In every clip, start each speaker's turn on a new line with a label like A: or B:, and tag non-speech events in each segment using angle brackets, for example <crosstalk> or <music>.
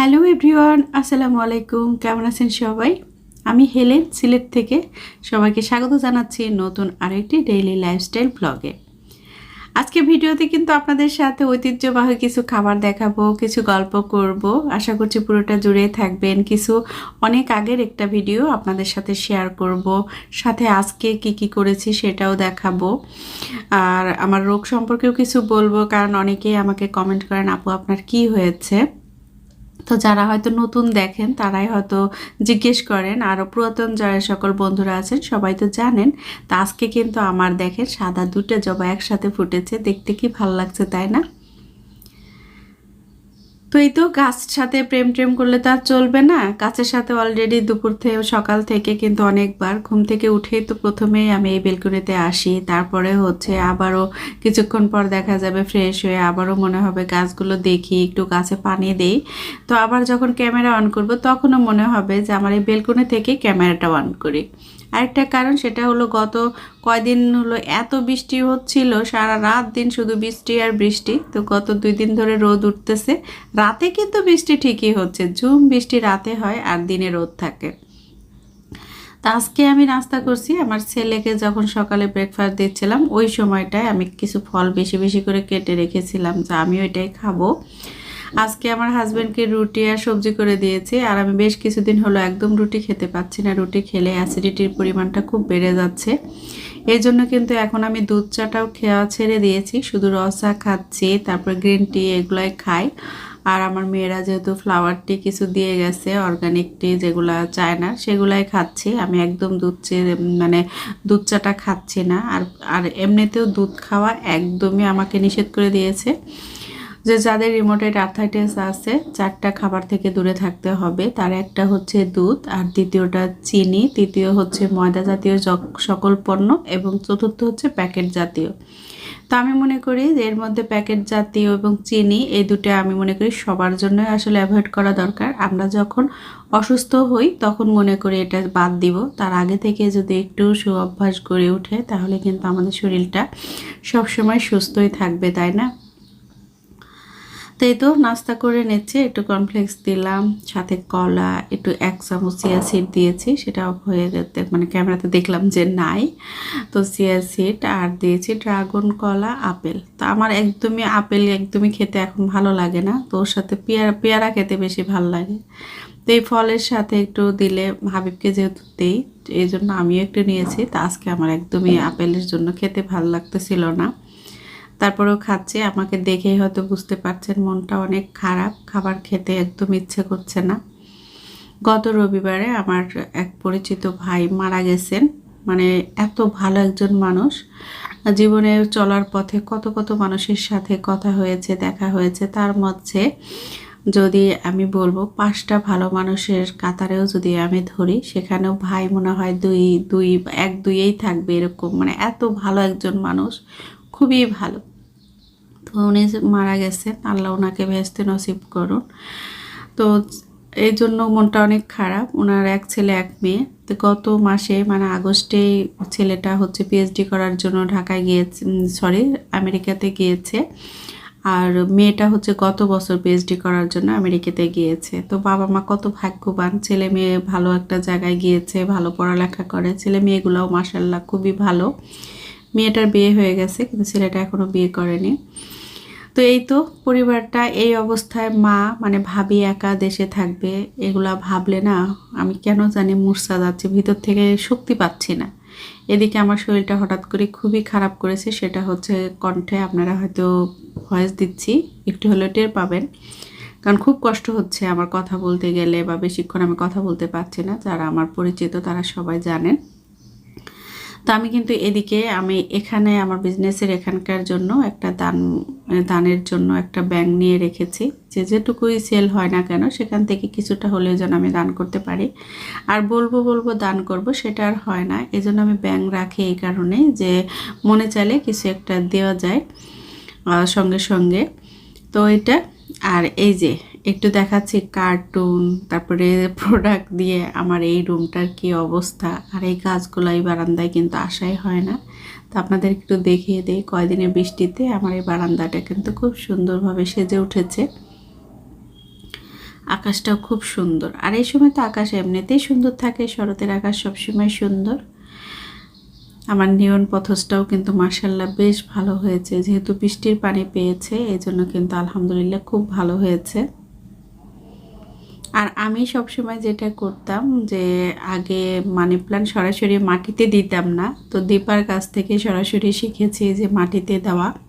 A: Hello everyone, আসসালামু আলাইকুম। কেমন আছেন সবাই? আমি হেলেন, সিলেট থেকে। সবাইকে স্বাগত জানাচ্ছি নতুন আরেকটি ডেইলি লাইফস্টাইল ব্লগে আজকে ভিডিওতে কিন্তু আপনাদের সাথে ঐতিহ্যবাহী কিছু খাবার দেখাবো, কিছু গল্প করব। আশা করছি পুরোটা জুড়ে থাকবেন। কিছু অনেক আগের একটা ভিডিও আপনাদের সাথে শেয়ার করব। সাথে আজকে কি কি করেছি সেটাও দেখাবো। আর আমার রোগ সম্পর্কেও কিছু বলব, কারণ অনেকেই আমাকে কমেন্ট করেন, আপু, আপনার কি হয়েছে? তো যারা হয়তো নতুন দেখেন, তারাই হয়তো জিজ্ঞেস করেন আরও পুরাতন যারা সকল বন্ধুরা আছেন, সবাই তো জানেন। তা আজকে কিন্তু আমার দেখেন, সাদা দুটো জবা একসাথে ফুটেছে, দেখতে কি ভালো লাগছে, তাই না? তো এই তো গাছ সাথে প্রেম টেম করলে তো আর চলবে না। গাছের সাথে অলরেডি দুপুর থেকে সকাল থেকে কিন্তু অনেকবার ঘুম থেকে উঠেই তো প্রথমেই আমি এই বেলকুনিতে আসি। তারপরে হচ্ছে আবারও কিছুক্ষণ পর দেখা যাবে ফ্রেশ হয়ে আবারও মনে হবে গাছগুলো দেখি, একটু গাছে পানি দেই। তো আবার যখন ক্যামেরা অন করব তখনও মনে হবে যে আমার এই বেলকুনি থেকে ক্যামেরাটা অন করি। আরেকটা কারণ সেটা হলো গত কয়দিন হলো এত বৃষ্টি হচ্ছিল, সারা রাত দিন শুধু বৃষ্টি আর বৃষ্টি। তো গত দুই দিন ধরে রোদ উঠতেছে। রাতে কিন্তু বৃষ্টি ঠিকই হচ্ছে, ঝুম বৃষ্টি রাতে হয় আর দিনে রোদ থাকে। তা আজকে আমি নাস্তা করছি, আমার ছেলেকে যখন সকালে ব্রেকফাস্ট দিচ্ছিলাম, ওই সময়টায় আমি কিছু ফল বেশি বেশি করে কেটে রেখেছিলাম যে আমি ওইটাই খাব। আজকে আমার হাজব্যান্ডকে রুটি আর সবজি করে দিয়েছি, আর আমি বেশ কিছুদিন হলো একদম রুটি খেতে পাচ্ছি না। রুটি খেলে অ্যাসিডিটির পরিমাণটা খুব বেড়ে যাচ্ছে। এই জন্য কিন্তু এখন আমি দুধ চাটাও খেয়া ছেড়ে দিয়েছি। শুধু রসা খাচ্ছি, তারপর গ্রিন টি এগুলাই খাই। আর আমার মেয়েরা যেহেতু ফ্লাওয়ার টি কিছু দিয়ে গেছে অর্গানিক টি যেগুলো চায় না, সেগুলাই খাচ্ছি। আমি একদম দুধ মানে দুধ চাটা খাচ্ছি না। আর আর এমনিতেও দুধ খাওয়া একদমই আমাকে নিষেধ করে দিয়েছে। যে যাদের রিমোটেড আর্থাইটিস আছে, চারটা খাবার থেকে দূরে থাকতে হবে। তার একটা হচ্ছে দুধ, আর দ্বিতীয়টা চিনি, তৃতীয় হচ্ছে ময়দা জাতীয় সকল পণ্য, এবং চতুর্থ হচ্ছে প্যাকেট জাতীয়। তো আমি মনে করি এর মধ্যে প্যাকেট জাতীয় এবং চিনি, এই দুটো আমি মনে করি সবার জন্য আসলে অ্যাভয়েড করা দরকার। আমরা যখন অসুস্থ হই, তখন মনে করি এটা বাদ দিব। তার আগে থেকে যদি একটু সু অভ্যাস গড়ে ওঠে, তাহলে কিন্তু আমাদের শরীরটা সবসময় সুস্থই থাকবে, তাই না? তো এই তো নাস্তা করে নিচ্ছে, একটু কর্নফ্লেক্স দিলাম, সাথে কলা, একটু এক চামচ চিয়া সিড দিয়েছি, সেটা হয়ে যেতে মানে ক্যামেরাতে দেখলাম যে নাই। তো চিয়া সিড আর দিয়েছি ড্রাগন কলা, আপেল। তো আমার একদমই আপেল একদমই খেতে এখন ভালো লাগে না, তো ওর সাথে পেয়ারা পেয়ারা খেতে বেশি ভালো লাগে। তো এই ফলের সাথে একটু দিলে হাবিবকে যেহেতু দেই এই জন্য আমিও একটু নিয়েছি, তা আজকে আমার একদমই আপেলের জন্য খেতে ভালো লাগতেছিল না। তারপরেও খাচ্ছে, আমাকে দেখেই হয়তো বুঝতে পারছেন, মনটা অনেক খারাপ, খাবার খেতে একদম ইচ্ছে করছে না। গত রবিবারে আমার এক পরিচিত ভাই মারা গেছেন মানে এত ভালো একজন মানুষ। জীবনে চলার পথে কত কত মানুষের সাথে কথা হয়েছে, দেখা হয়েছে। তার মধ্যে যদি আমি বলব, পাঁচটা ভালো মানুষের কাতারেও যদি আমি ধরি, সেখানেও ভাই মনে হয় দুই দুই, এক দুইয়েই থাকবে এরকম। মানে এত ভালো একজন মানুষ খুবই ভালো। তো উনি মারা গেছেন, আল্লাহ ওনাকে ভেস্তে নসিব করুন। তো এই জন্য মনটা অনেক খারাপ। ওনার এক ছেলে, এক মেয়ে। তো গত মাসে মানে আগস্টেই ছেলেটা হচ্ছে পিএইচডি করার জন্য ঢাকায় গিয়েছে সরি আমেরিকাতে গিয়েছে। আর মেয়েটা হচ্ছে গত বছর পিএইচডি করার জন্য আমেরিকাতে গিয়েছে। তো বাবা মা কত ভাগ্যবান। ছেলে মেয়ে ভালো একটা জায়গায় গিয়েছে, ভালো পড়ালেখা করে। ছেলে মেয়েগুলোও মাসাল্লাহ খুবই ভালো। মেয়েটার বিয়ে হয়ে গেছে, কিন্তু ছেলেটা এখনও বিয়ে করেনি। তো এই তো পরিবারটা, এই অবস্থায় মা মানে ভাবি একা দেশে থাকবে, এগুলা ভাবলে না আমি কেন জানি মূর্ছা যাচ্ছি, ভিতর থেকে শক্তি পাচ্ছি না। এদিকে আমার শরীরটা হঠাৎ করে খুবই খারাপ করেছে, সেটা হচ্ছে কণ্ঠে আপনারা হয়তো ভয়েস দিচ্ছি, একটু হলেও টের পাবেন। কারণ খুব কষ্ট হচ্ছে আমার কথা বলতে গেলে বা বেশিক্ষণ আমি কথা বলতে পারছি না, যারা আমার পরিচিত তারা সবাই জানেন। তো আমি কিন্তু এদিকে, আমি এখানে আমার বিজনেসের এখানকার জন্য একটা দান, দানের জন্য একটা ব্যাংক নিয়ে রেখেছি। যে যেটুকুই সেল হয় না কেন, সেখান থেকে কিছুটা হলেও যেন আমি দান করতে পারি। আর বলব বলব দান করব, সেটা আর হয় না। এজন্য আমি ব্যাংক রাখি এই কারণে যে মনে চাইলে কিছু একটা দেওয়া যায় সঙ্গে সঙ্গে। তো এটা, আর এই যে একটু দেখাচ্ছি কার্টুন তারপরে প্রোডাক্ট দিয়ে আমার এই রুমটার কি অবস্থা? আর এই গাছগুলো এই বারান্দায় কিন্তু আসাই হয় না। তো আপনাদের একটু দেখিয়ে দিই কয়দিনের বৃষ্টিতে আমার এই বারান্দাটা কিন্তু খুব সুন্দরভাবে সেজে উঠেছে। আকাশটাও খুব সুন্দর। আর এই সময় তো আকাশ এমনিতেই সুন্দর থাকে, শরতের আকাশ সবসময় সুন্দর। আমার নিয়ন পথসটাও কিন্তু মার্শাল্লাহ বেশ ভালো হয়েছে, যেহেতু বৃষ্টির পানি পেয়েছে এই জন্য কিন্তু আলহামদুলিল্লাহ খুব ভালো হয়েছে। আর আমি সবসময় যেটা করতাম যে আগে মানি প্লান্ট সরাসরি মাটিতে দিতাম না। তো দীপার কাছ থেকে সরাসরি শিখেছি যে মাটিতে দেওয়া।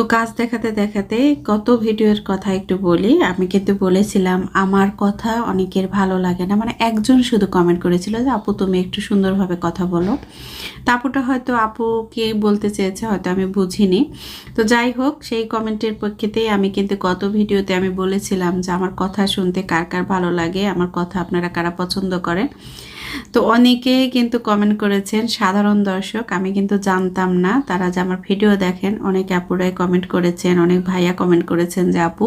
A: তো কাজ দেখাতে দেখাতে কত ভিডিওর কথা একটু বলি। আমি কিন্তু বলেছিলাম, আমার কথা অনেকের ভালো লাগে না। মানে একজন শুধু কমেন্ট করেছিল যে, আপু, তুমি একটু সুন্দরভাবে কথা বলো। তা আপুটা হয়তো আপু কে বলতে চেয়েছে হয়তো আমি বুঝিনি। তো যাই হোক, সেই কমেন্টের পক্ষেতেই আমি কিন্তু গত ভিডিওতে আমি বলেছিলাম যে, আমার কথা শুনতে কার কার ভালো লাগে? আমার কথা আপনারা কারা পছন্দ করেন? তো অনেকেই কিন্তু কমেন্ট করেছেন, সাধারণ দর্শক, আমি কিন্তু জানতাম না, তারা যে আমার ভিডিও দেখেন, অনেক আপুরাই কমেন্ট করেছেন, অনেক ভাইয়া কমেন্ট করেছেন যে, আপু,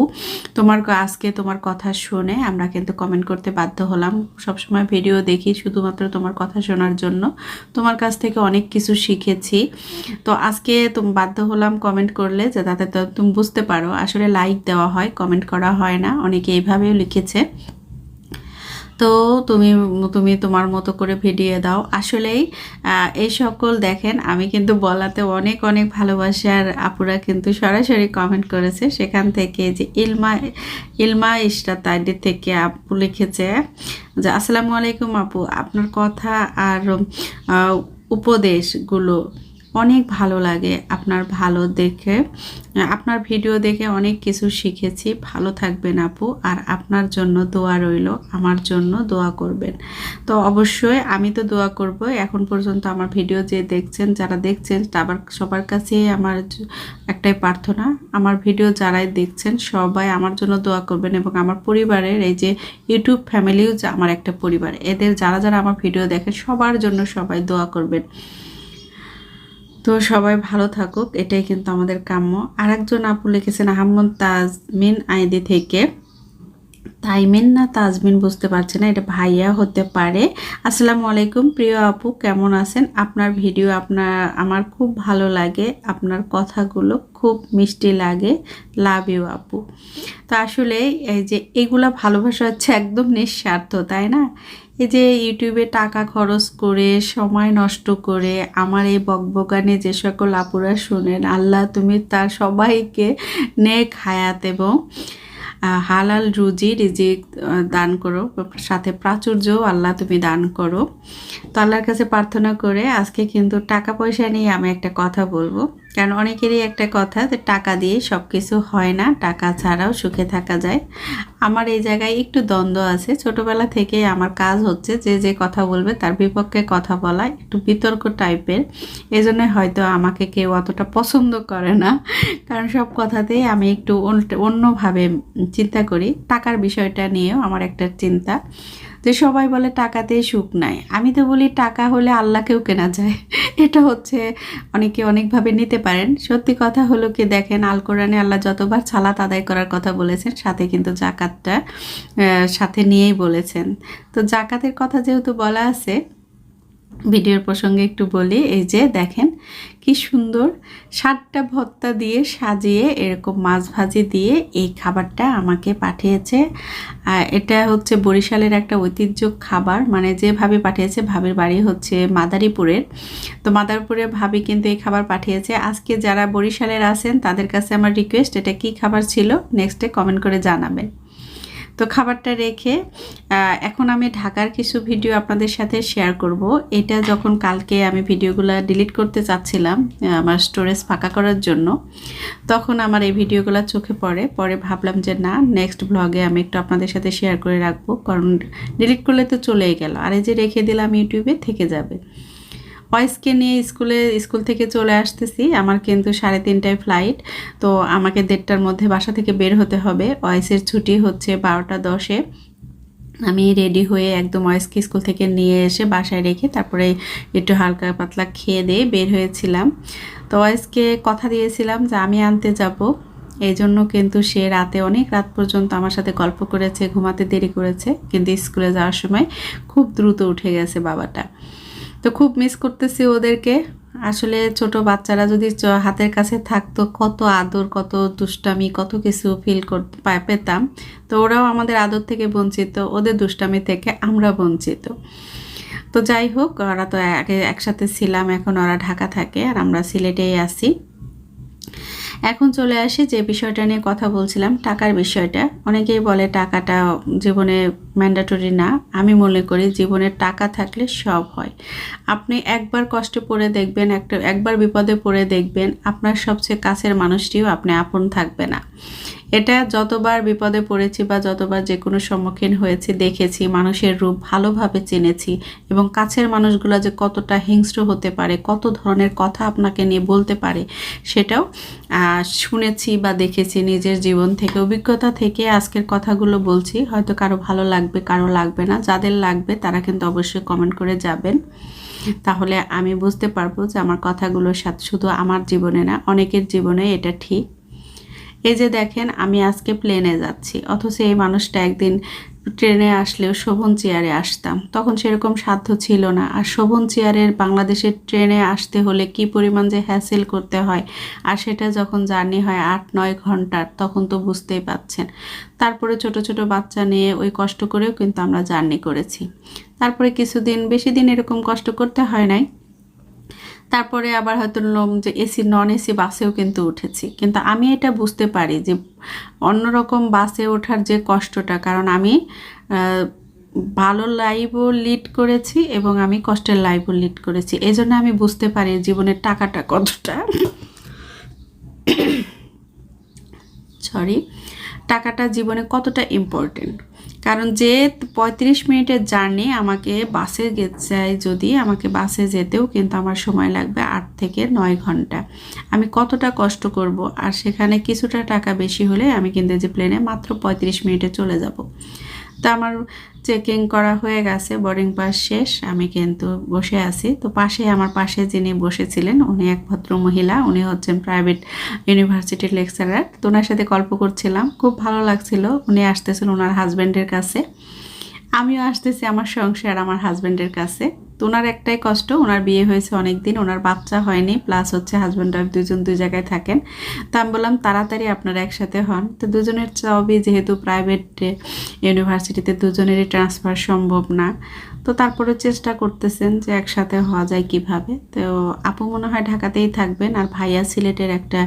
A: তোমার আজকে তোমার কথা শুনে আমরা কিন্তু কমেন্ট করতে বাধ্য হলাম। সবসময় ভিডিও দেখি শুধুমাত্র তোমার কথা শোনার জন্য। তোমার কাছ থেকে অনেক কিছু শিখেছি। তো আজকে তুমি, বাধ্য হলাম কমেন্ট করলে যে তাতে তুমি বুঝতে পারো। আসলে লাইক দেওয়া হয় কমেন্ট করা হয় না। অনেকে এইভাবেও লিখেছে। তো তুমি তুমি তোমার মতো করে ভিডিও দাও। আসলেই এই সকল দেখেন, আমি কিন্তু বলাতে অনেক অনেক ভালোবাসার আপুরা কিন্তু সরাসরি কমেন্ট করেছে সেখান থেকে যে ইলমা ইলমা ইস্টা তাইডি থেকে আপু লিখেছে যে, আসসালামু আলাইকুম আপু, আপনার কথা আর উপদেশগুলো অনেক ভালো লাগে আপনার ভালো দেখে। আপনার ভিডিও দেখে অনেক কিছু শিখেছি। ভালো থাকবেন আপু, আর আপনার জন্য দোয়া রইল। আমার জন্য দোয়া করবেন। তো অবশ্যই আমি তো দোয়া করব। এখন পর্যন্ত আমার ভিডিও যে দেখছেন, যারা দেখছেন আবার সবার কাছে আমার একটাই প্রার্থনা। আমার ভিডিও যারাই দেখছেন, সবাই আমার জন্য দোয়া করবেন এবং আমার পরিবারের এই যে ইউটিউব ফ্যামিলিও আমার একটা পরিবার, এদের যারা যারা আমার ভিডিও দেখেন, সবার জন্য সবাই দোয়া করবেন। তো সবাই ভালো থাকুক, এটাই কিন্তু আমাদের কাম্য। আর একজন আপু লিখেছেন, আহমদ তাজমিন আইডি থেকে। তাইমিন না তাজমিন বুঝতে পারছে না, এটা ভাইয়া হতে পারে। আসসালামু আলাইকুম, প্রিয় আপু, কেমন আছেন? আপনার ভিডিও আপনার, আমার খুব ভালো লাগে, আপনার কথাগুলো খুব মিষ্টি লাগে। লাভ ইউ আপু। তো আসলে এই যে এগুলা ভালোবাসা হচ্ছে একদম নিঃস্বার্থ, তাই না? এই যে ইউটিউবে টাকা খরচ করে, সময় নষ্ট করে, আমার এই বকবগানে যে সকল আপুরা শোনেন, আল্লাহ তুমি তার সবাইকে নেক হায়াত এবং হালাল রুজি, রিজিক দান করো। সাথে প্রাচুর্য আল্লাহ তুমি দান করো। তো আল্লাহর কাছে প্রার্থনা করে আজকে কিন্তু টাকা পয়সা নিয়ে আমি একটা কথা বলব। কারণ অনেকেরই একটা কথা যে টাকা দিয়ে সব কিছু হয় না, টাকা ছাড়াও সুখে থাকা যায়। আমার এই জায়গায় একটু দ্বন্দ্ব আছে। ছোটবেলা থেকে আমার কাজ হচ্ছে যে যে কথা বলবে তার বিপক্ষে কথা বলা একটু বিতর্ক টাইপের। এই জন্য হয়তো আমাকে কেউ অতটা পছন্দ করে না। কারণ সব কথাতেই আমি একটু অন্যভাবে চিন্তা করি। টাকার বিষয়টা নিয়েও আমার একটা চিন্তা। যে সবাই বলে টাকাতে সুখ নাই। আমি তো বলি টাকা হলে আল্লাহকেও কেনা যায়। এটা হচ্ছে অনেকে অনেকভাবে নিতে পারেন। সত্যি কথা হলো কি দেখেন আল কোরআনে আল্লাহ যতবার ছালাত আদায় করার কথা বলেছেন, সাথে কিন্তু জাকাতটা সাথে নিয়েই বলেছেন। তো জাকাতের কথা যেহেতু বলা আছে ভিডিওর প্রসঙ্গে একটু বলি, এই যে দেখেন কি সুন্দর সাতটা ভত্তা দিয়ে সাজিয়ে এরকম মাছ ভাজি দিয়ে এই খাবারটা আমাকে পাঠিয়েছে। এটা হচ্ছে বরিশালের একটা ঐতিহ্য খাবার মানে যে ভাবি পাঠিয়েছে, ভাবির বাড়ি হচ্ছে মাদারীপুরের। তো মাদারীপুরের ভাবি কিন্তু এই খাবার পাঠিয়েছে। আজকে যারা বরিশালের আছেন, তাদের কাছে আমার রিকোয়েস্ট এটা কি খাবার ছিল? নেক্সটে কমেন্ট করে জানাবেন। তো খাবারটা রেখে এখন আমি ঢাকার কিছু ভিডিও আপনাদের সাথে শেয়ার করব। এটা যখন কালকে আমি ভিডিওগুলো ডিলিট করতে চাচ্ছিলাম আমার স্টোরেজ ফাঁকা করার জন্য, তখন আমার এই ভিডিওগুলো চোখে পড়ে। পরে ভাবলাম যে না নেক্সট ব্লগে আমি একটু আপনাদের সাথে শেয়ার করে রাখব, কারণ ডিলিট করলে তো চলেই গেল। আর এই যে রেখে দিলাম ইউটিউবে থেকে যাবে। ওয়াইসকে নিয়ে স্কুলে, স্কুল থেকে চলে আসতেছি। আমার কিন্তু সাড়ে তিনটায় ফ্লাইট তো আমাকে দেড়টার মধ্যে বাসা থেকে বের হতে হবে। ওয়াইসের ছুটি হচ্ছে বারোটা দশে। আমি রেডি হয়ে একদম ওয়াইসকে স্কুল থেকে নিয়ে এসে বাসায় রেখে তারপরে একটু হালকা পাতলা খেয়ে দিয়ে বের হয়েছিলাম। তো ওয়াইসকে কথা দিয়েছিলাম যে আমি আনতে যাব। এই জন্য কিন্তু সে রাতে অনেক রাত পর্যন্ত আমার সাথে গল্প করেছে, ঘুমাতে দেরি করেছে। কিন্তু স্কুলে যাওয়ার সময় খুব দ্রুত উঠে গেছে বাবাটা। তো খুব মিস করতেছি ওদেরকে। আসলে ছোট বাচ্চারা যদি হাতের কাছে থাকতো, কত আদর, কত দুষ্টামি, কত কিছু ফিল করতে পেতাম। তো ওরাও আমাদের আদর থেকে বঞ্চিত, ওদের দুষ্টামি থেকে আমরা বঞ্চিত। তো যাই হোক, ওরা তো আগে একসাথে ছিলাম, এখন ওরা ঢাকা থাকে আর আমরা সিলেটেই আছি। এখন চলে আসি যে বিষয়টা নিয়ে কথা বলছিলাম, টাকার বিষয়টা। অনেকেই বলে টাকাটা জীবনে ম্যান্ডাটরি না। আমি মনে করি জীবনে টাকা থাকলে সব হয়। আপনি একবার কষ্টে পড়ে দেখবেন, একটা, একবার বিপদে পড়ে দেখবেন, আপনার সবচেয়ে কাছের মানুষটিও আপনি আপন থাকবে না। এটা যতবার বিপদে পড়েছি বা যতবার যে কোনো সম্মুখীন হয়েছি, দেখেছি, মানুষের রূপ ভালোভাবে চিনেছি এবং কাছের মানুষগুলো যে কতটা হিংস্র হতে পারে, কত ধরনের কথা আপনাকে নিয়ে বলতে পারে, সেটাও শুনেছি বা দেখেছি নিজের জীবন থেকে, অভিজ্ঞতা থেকে আজকের কথাগুলো বলছি। হয়তো কারও ভালো লাগবে, কারও লাগবে না, যাদের লাগবে তারা কিন্তু অবশ্যই কমেন্ট করে যাবেন। তাহলে আমি বুঝতে পারব যে আমার কথাগুলোর সাথে শুধু আমার জীবনে না, অনেকের জীবনে এটা ঠিক। এই যে দেখেন, আমি আজকে প্লেনে যাচ্ছি। অথচ এই মানুষটা একদিন ট্রেনে আসলেও শোভন চেয়ারে আসতাম। তখন সেরকম সাধ্য ছিল না। আর শোভন চেয়ারের বাংলাদেশের ট্রেনে আসতে হলে কি পরিমাণ যে হ্যাসেল করতে হয়, আর সেটা যখন জার্নি হয় আট নয় ঘণ্টার, তখন তো বুঝতেই পাচ্ছেন। তারপরে ছোট ছোট বাচ্চা নিয়ে ওই কষ্ট করেও কিন্তু আমরা জার্নি করেছি। তারপরে কিছুদিন, বেশি দিন এরকম কষ্ট করতে হয় নাই। তারপরে আবার হয়তো যে এসি নন এসি বাসেও কিন্তু উঠেছি। কিন্তু আমি এটা বুঝতে পারি যে অন্যরকম বাসে ওঠার যে কষ্টটা, কারণ আমি ভালো লাইভও লিড করেছি এবং আমি কষ্টের লাইভও লিড করেছি। এই জন্য আমি বুঝতে পারি জীবনের টাকাটা কতটা। <coughs> সরি টাকাটা জীবনে কতটা ইম্পর্টেন্ট কারণ যে পঁয়ত্রিশ মিনিটের জার্নি আমাকে বাসে যায় যদি, আমাকে বাসে যেতেও কিন্তু আমার সময় লাগবে আট থেকে নয় ঘণ্টা। আমি কতটা কষ্ট করব আর সেখানে কিছুটা টাকা বেশি হলে আমি কিন্তু যে প্লেনে মাত্র পঁয়ত্রিশ মিনিটে চলে যাব। তো আমার চেকিং করা হয়ে গেছে বোর্ডিং পাস শেষ, আমি কিন্তু বসে আছি। তো পাশে, আমার পাশে যিনি বসেছিলেন, উনি এক ভদ্র মহিলা, উনি হচ্ছেন প্রাইভেট ইউনিভার্সিটির লেকচারার তো ওনার সাথে গল্প করছিলাম, খুব ভালো লাগছিল। উনি আসতেছেন ওনার হাজব্যান্ডের কাছে। আমিও আসতেছি আমার সংসার, আমার হাজব্যান্ডের কাছে। ওনার একটাই কষ্ট, ওনার বিয়ে হয়েছে অনেক দিন ওনার বাচ্চা হয়নি প্লাস হচ্ছে হাজব্যান্ড ওয়াইফ দুজন দুই জায়গায় থাকেন। তো আমি বললাম, তাড়াতাড়ি আপনারা একসাথে হন। তো দুজনের চাবি যেহেতু প্রাইভেট ইউনিভার্সিটিতে দুজনেরই ট্রান্সফার সম্ভব না। তো তারপরে চেষ্টা করতেছেন যে একসাথে হওয়া যায় কীভাবে। তো আপু মনে হয় ঢাকাতেই থাকবেন, আর ভাইয়া সিলেটের একটা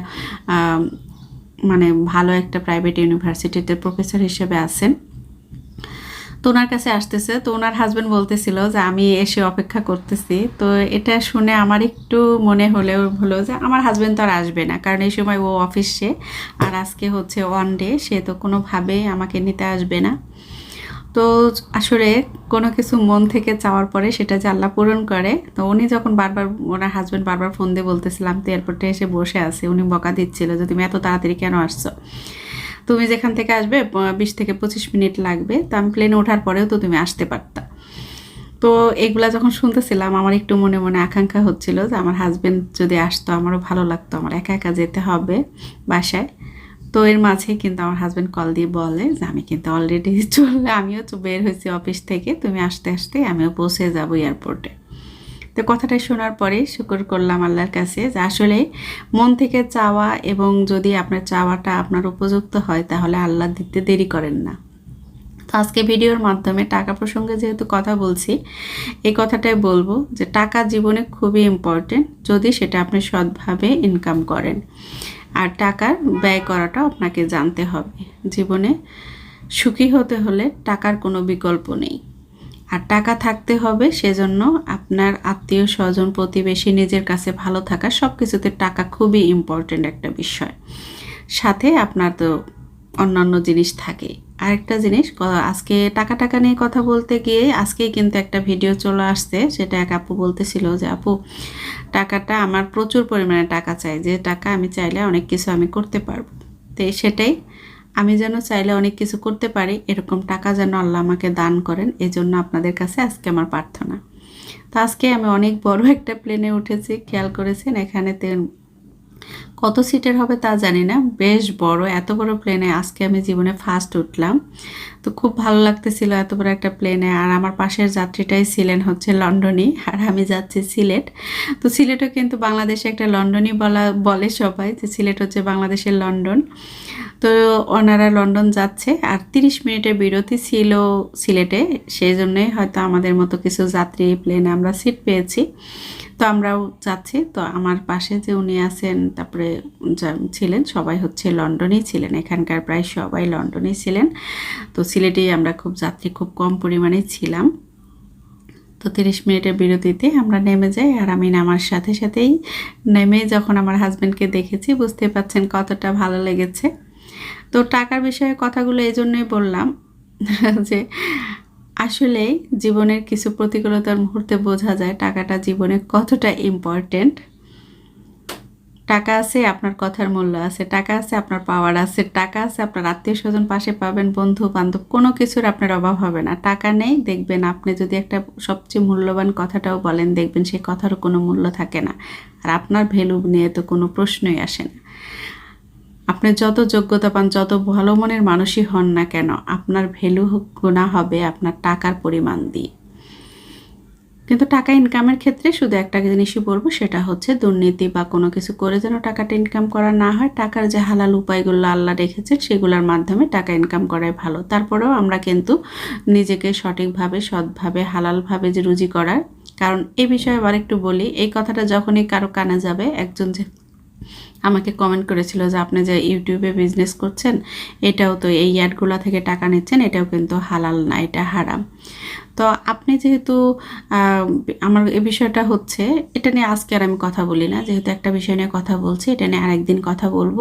A: মানে ভালো একটা প্রাইভেট ইউনিভার্সিটিতে প্রফেসর হিসেবে আছেন। তো ওনার কাছে আসতেছে, তো ওনার হাজবেন্ড বলতেছিল যে, আমি এসে অপেক্ষা করতেছি। তো এটা শুনে আমার একটু মনে হলেও হলো যে, আমার হাজবেন্ড তো আর আসবে না, কারণ এই সময় ও অফিসে আর আজকে হচ্ছে ওয়ান ডে সে তো কোনোভাবেই আমাকে নিতে আসবে না। তো আসলে কোনো কিছু মন থেকে চাওয়ার পরে সেটা যে আল্লাহ পূরণ করে, তো উনি যখন বারবার ওনার হাজবেন্ড বারবার ফোন দিয়ে বলতেছিলাম, তো এয়ারপোর্টে এসে বসে আছে, উনি বকা দিচ্ছিল যে, তুমি এত তাড়াতাড়ি কেন আসছো? তুমি যেখান থেকে আসবে বিশ থেকে পঁচিশ মিনিট লাগবে। তো আমি প্লেনে ওঠার পরেও তো তুমি আসতে পারতা। তো এগুলা যখন শুনতেছিলাম, আমার একটু মনে মনে আকাঙ্ক্ষা হচ্ছিল যে আমার হাজবেন্ড যদি আসতো, আমারও ভালো লাগতো, আমার একা একা যেতে হবে বাসায়। তো এর মাঝে কিন্তু আমার হাজবেন্ড কল দিয়ে বলে যে, আমি কিন্তু অলরেডি চলে, আমিও তো বের হয়েছি অফিস থেকে, তুমি আসতে আসতে আমিও পৌঁছে যাব এয়ারপোর্টে তো কথাটা শোনার পরে শুকর করলাম আল্লাহর কাছে যে আসলে মন থেকে চাওয়া এবং যদি আপনার চাওয়াটা আপনার উপযুক্ত হয়, তাহলে আল্লাহ দিতে দেরি করেন না। তো আজকে ভিডিওর মাধ্যমে টাকা প্রসঙ্গে যেহেতু কথা বলছি, এই কথাটাই বলব যে টাকা জীবনে খুবই ইম্পর্টেন্ট যদি সেটা আপনি সৎভাবে ইনকাম করেন। আর টাকার ব্যয় করাটা আপনাকে জানতে হবে। জীবনে সুখী হতে হলে টাকার কোনো বিকল্প নেই। আর টাকা থাকতে হবে, সেজন্য আপনার আত্মীয় স্বজন, প্রতিবেশী নিজের কাছে ভালো থাকা সব কিছুতে টাকা খুবই ইম্পর্টেন্ট একটা বিষয়। সাথে আপনার তো অন্যান্য জিনিস থাকে। আরেকটা জিনিস আজকে টাকা টাকা নিয়ে কথা বলতে গিয়ে আজকেই কিন্তু একটা ভিডিও চলে আসছে, সেটা এক আপু বলতেছিল যে, আপু, টাকাটা আমার প্রচুর পরিমাণে টাকা চাই, যে টাকা আমি চাইলে অনেক কিছু আমি করতে পারব। তো সেটাই আমি যেন চাইলে অনেক কিছু করতে পারি, এরকম টাকা যেন আল্লাহ আমাকে দান করেন এই জন্য আপনাদের কাছে আজকে আমার প্রার্থনা। তো আজকে আমি অনেক বড় একটা প্লেনে উঠেছি, খেয়াল করেছেন? এখানে কত সিটের হবে তা জানি না, বেশ বড়, এত বড় প্লেনে আজকে আমি জীবনে ফার্স্ট উঠলাম। তো খুব ভালো লাগতেছিল এত বড় একটা প্লেনে আর আমার পাশের যাত্রীটাই ছিলেন হচ্ছে লন্ডনই আর আমি যাচ্ছি সিলেট। তো সিলেটও কিন্তু বাংলাদেশে একটা লন্ডনই বলা, বলে সবাই যে সিলেট হচ্ছে বাংলাদেশের লন্ডন। তো ওনারা লন্ডন যাচ্ছে। আর তিরিশ মিনিটের বিরতি ছিল সিলেটে, সেই জন্যই হয়তো আমাদের মতো কিছু যাত্রী প্লেনে আমরা সিট পেয়েছি। তো আমরাও যাচ্ছি। তো আমার পাশে যে উনি আছেন, তারপরে ছিলেন, সবাই হচ্ছে লন্ডনেই ছিলেন। এখানকার প্রায় সবাই লন্ডনেই ছিলেন। তো সিলেটেই আমরা খুব যাত্রী খুব কম পরিমাণে ছিলাম। তো তিরিশ মিনিটের বিরতিতে আমরা নেমে যাই আর আমি নামার সাথে সাথেই নেমে যখন আমার হাজব্যান্ডকে দেখেছি, বুঝতে পাচ্ছেন কতটা ভালো লেগেছে। তো টাকার বিষয়ে কথাগুলো এই জন্যই বললাম <laughs> যে আসলে জীবনের কিছু প্রতিকূলতার মুহূর্তে বোঝা যায় টাকাটা জীবনে কতটা ইম্পর্টেন্ট টাকা আছে, আপনার কথার মূল্য আছে, টাকা আছে, আপনার পাওয়ার আছে, টাকা আছে, আপনার আত্মীয় স্বজন পাশে পাবেন বন্ধু বান্ধব কোনো কিছুর আপনার অভাব হবে না। টাকা নেই, দেখবেন আপনি যদি একটা সবচেয়ে মূল্যবান কথাটাও বলেন, দেখবেন সেই কথারও কোনো মূল্য থাকে না। আর আপনার ভ্যালু নিয়ে তো কোনো প্রশ্নই আসে না। আপনি যত যোগ্যতা পান, যত ভালো মনের মানুষই হন না কেন, আপনার ভ্যালু গোনা হবে আপনার টাকার পরিমাণ দিয়ে। কিন্তু টাকা ইনকামের ক্ষেত্রে শুধু একটা জিনিসই বলব, সেটা হচ্ছে দুর্নীতি বা কোনো কিছু করে যেন টাকাটা ইনকাম করা না হয়, টাকার যে হালাল উপায়গুলো আল্লাহ রেখেছেন, সেগুলোর মাধ্যমে টাকা ইনকাম করাই ভালো। তারপরেও আমরা কিন্তু নিজেকে সঠিকভাবে, সৎভাবে, হালালভাবে যে রুজি করার, কারণ এই বিষয়ে আবার একটু বলি, এই কথাটা যখনই কারও কানে যাবে, একজন যে আমাকে কমেন্ট করেছিল যে, আপনি যে ইউটিউবে বিজনেস করছেন, এটাও তো এই অ্যাডগুলো থেকে টাকা নিচ্ছেন, এটাও কিন্তু হালাল না, এটা হারাম। তো আপনি যেহেতু আমার এ বিষয়টা হচ্ছে, এটা নিয়ে আজকে আর আমি কথা বলি না। যেহেতু একটা বিষয় নিয়ে কথা বলছি, এটা নিয়ে আরেকদিন কথা বলব।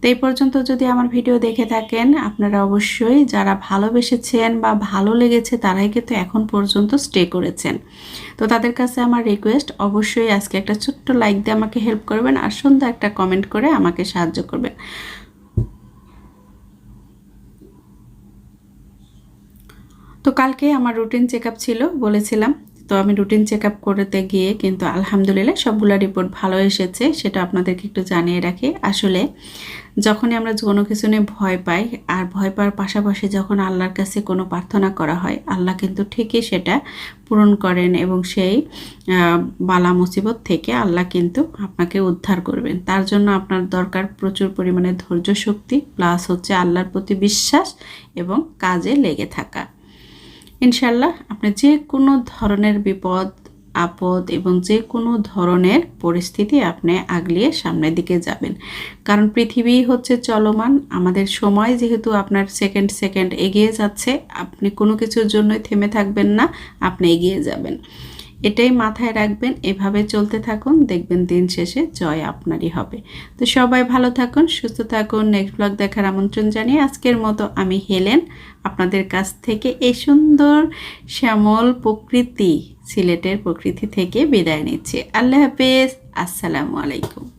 A: তো এই পর্যন্ত যদি আমার ভিডিও দেখে থাকেন, আপনারা অবশ্যই যারা ভালোবেসেছেন বা ভালো লেগেছে তারাই কিন্তু এখন পর্যন্ত স্টে করেছেন। তো তাদের কাছে আমার রিকোয়েস্ট অবশ্যই আজকে একটা ছোট্ট লাইক দিয়ে আমাকে হেল্প করবেন আর সুন্দর একটা কমেন্ট করে আমাকে সাহায্য করবেন। তো কালকে আমার রুটিন চেক ছিল, বলেছিলাম। তো আমি রুটিন চেক আপ করতে গিয়ে কিন্তু আলহামদুলিল্লাহ সবগুলো রিপোর্ট ভালো এসেছে, সেটা আপনাদেরকে একটু জানিয়ে রাখি। আসলে যখনই আমরা কোনো কিছু নিয়ে ভয় পাই, আর ভয় পাওয়ার পাশাপাশি যখন আল্লাহর কাছে কোনো প্রার্থনা করা হয়, আল্লাহ কিন্তু ঠিকই সেটা পূরণ করেন এবং সেই বালা মুসিবত থেকে আল্লাহ কিন্তু আপনাকে উদ্ধার করবেন। তার জন্য আপনার দরকার প্রচুর পরিমাণে ধৈর্য শক্তি প্লাস হচ্ছে আল্লাহর প্রতি বিশ্বাস এবং কাজে লেগে থাকা। ইনশাল্লাহ আপনি যে কোনো ধরনের বিপদ আপদ এবং যে কোনো ধরনের পরিস্থিতি আপনি আগলিয়ে সামনের দিকে যাবেন। কারণ পৃথিবী হচ্ছে চলমান, আমাদের সময় যেহেতু আপনার সেকেন্ড সেকেন্ড এগিয়ে যাচ্ছে, আপনি কোনো কিছুর জন্যই থেমে থাকবেন না, আপনি এগিয়ে যাবেন। এটাই মাথায় রাখবেন, এভাবে চলতে থাকুন, দেখবেন দিন শেষে জয় আপনারই হবে। তো সবাই ভালো থাকুন, সুস্থ থাকুন নেক্সট ব্লগ দেখার আমন্ত্রণ জানিয়ে আজকের মতো আমি হেলেন। আপনাদের কাছ থেকে এই সুন্দর, শ্যামল প্রকৃতি, সিলেটের প্রকৃতি থেকে বিদায় নিচ্ছি। আল্লাহ হাফেজ, আসসালামু আলাইকুম।